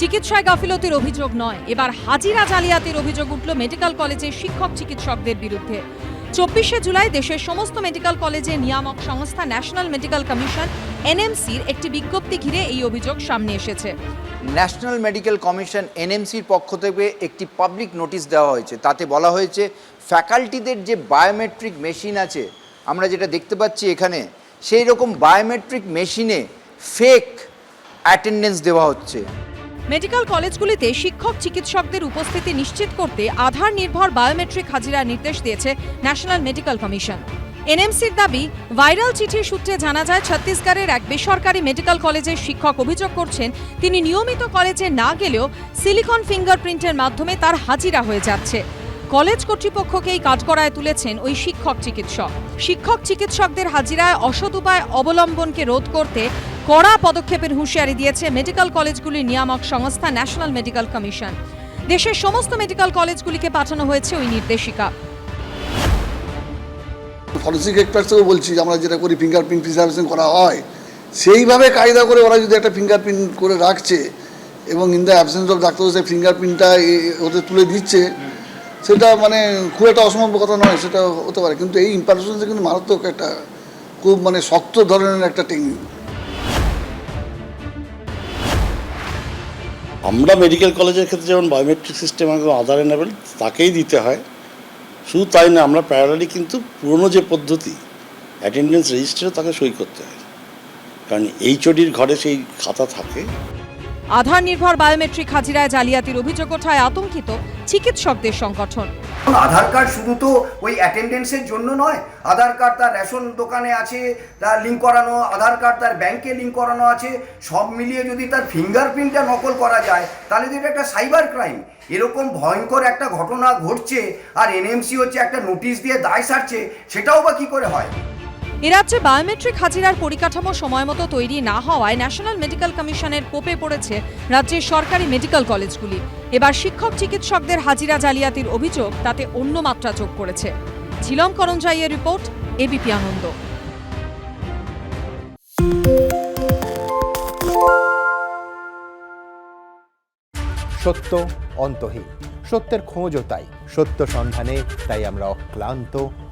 চিকিৎসায় গাফিলতির অভিযোগ নয়। এবার হাজিরা জালিয়াতির অভিযোগ উঠল মেডিকেল কলেজের শিক্ষক চিকিৎসকদের বিরুদ্ধে। চব্বিশে জুলাই দেশের সমস্ত মেডিকেল কলেজে নিয়ামক সংস্থা ন্যাশনাল মেডিকেল কমিশন, এনএমসির একটি বিজ্ঞপ্তি ঘিরে এই অভিযোগ সামনে এসেছে। ন্যাশনাল মেডিকেল কমিশন, এনএমসির পক্ষ থেকে একটি পাবলিক নোটিশ দেওয়া হয়েছে। তাতে বলা হয়েছে, ফ্যাকাল্টিদের যে বায়োমেট্রিক মেশিন আছে, আমরা যেটা দেখতে পাচ্ছি এখানে সেই রকম বায়োমেট্রিক মেশিনে ফেক অ্যাটেন্ডেন্স দেওয়া হচ্ছে। মেডিকেল কলেজগুলিতে শিক্ষক চিকিৎসকদের উপস্থিতি নিশ্চিত করতে আধার নির্ভর বায়োমেট্রিক হাজিরার নির্দেশ দিয়েছে ন্যাশনাল মেডিকেল কমিশন। এনএমসির দাবি, ভাইরাল চিঠির সূত্রে জানা যায়, ছত্তিশগড়ের এক বেসরকারি মেডিকেল কলেজের শিক্ষক অভিযোগ করছেন, তিনি নিয়মিত কলেজে না গেলেও সিলিকন ফিঙ্গারপ্রিন্টের মাধ্যমে তার হাজিরা হয়ে যাচ্ছে। কলেজ কর্তৃপক্ষকেই কাজ করায় তুলেছেন ওই শিক্ষক চিকিৎসক। শিক্ষক চিকিৎসকদের হাজিরায় অসৎ উপায় অবলম্বনকে রোধ করতে কড়া পদক্ষেপের হুঁশিয়ারি দিয়েছে মেডিকেল কলেজগুলির নিয়ামক সংস্থা, ন্যাশনাল মেডিকেল কমিশন। দেশের সমস্ত মেডিকেল কলেজগুলিকে পাঠানো হয়েছে ওই নির্দেশিকা। ফরেন্সিক এক্সপার্টসেও বলছি আমরা যেটা করি ফিঙ্গারপ্রিন্ট প্রিজার্ভেশন করা হয়, সেইভাবে কায়দা করে ওরা যদি একটা ফিঙ্গারপ্রিন্ট করে রাখছে এবং in the absence of doctor সেই ফিঙ্গারপ্রিন্টটা ওদের তুলে দিচ্ছে, সেটা মানে খুব একটা অসম্ভব কথা নয়, সেটা হতে পারে। কিন্তু এই ইম্পারেশনসে কিন্তু মারাত্মক একটা খুব মানে শক্ত ধরনের একটা টেকনিক আমরা মেডিকেল কলেজের ক্ষেত্রে যেমন বায়োমেট্রিক সিস্টেম এবং আধার এনেবেল তাকেই দিতে হয়। শুধু তাই না, আমরা প্যারালি কিন্তু পুরনো যে পদ্ধতি অ্যাটেন্ডেন্স রেজিস্টারে তাকে সই করতে হয়। কারণ এইচওডির ঘরে সেই খাতা থাকে। আধার নির্ভর বায়োমেট্রিক হাজিরায় জালিয়াতির অভিযোগ ওঠায় আতঙ্কিত চিকিৎসকদের সংগঠন। আধার কার্ড শুধু তো ওই অ্যাটেন্ডেন্সের জন্য নয়, আধার কার্ড তার রেশন দোকানে আছে, তার লিঙ্ক করানো, আধার কার্ড তার ব্যাংকে লিঙ্ক করানো আছে, সব মিলিয়ে যদি তার ফিঙ্গারপ্রিন্টটা নকল করা যায়, তাহলে তো এটা একটা সাইবার ক্রাইম এরকম ভয়ঙ্কর একটা ঘটনা ঘটছে, আর এনএমসি হচ্ছে একটা নোটিশ দিয়ে দায় সারছে, সেটাও বা কী করে হয়? রাজ্যে বায়োমেট্রিক হাজিরার পরিকাঠামো সময়মতো তৈরি না হওয়ায় ন্যাশনাল মেডিকেল কমিশনের কোপে পড়েছে রাজ্যের সরকারি মেডিকেল কলেজগুলি। এবার শিক্ষক চিকিৎসকদের হাজিরা জালিয়াতির অভিযোগ তাতে অন্য মাত্রা যোগ করেছে। ঝিলম করঞ্জাইয়ের রিপোর্ট এবিপি আনন্দ। সত্য অন্তহীন। সত্যের খোঁজও তাই। সত্য সন্ধানে তাই আমরা অক্লান্ত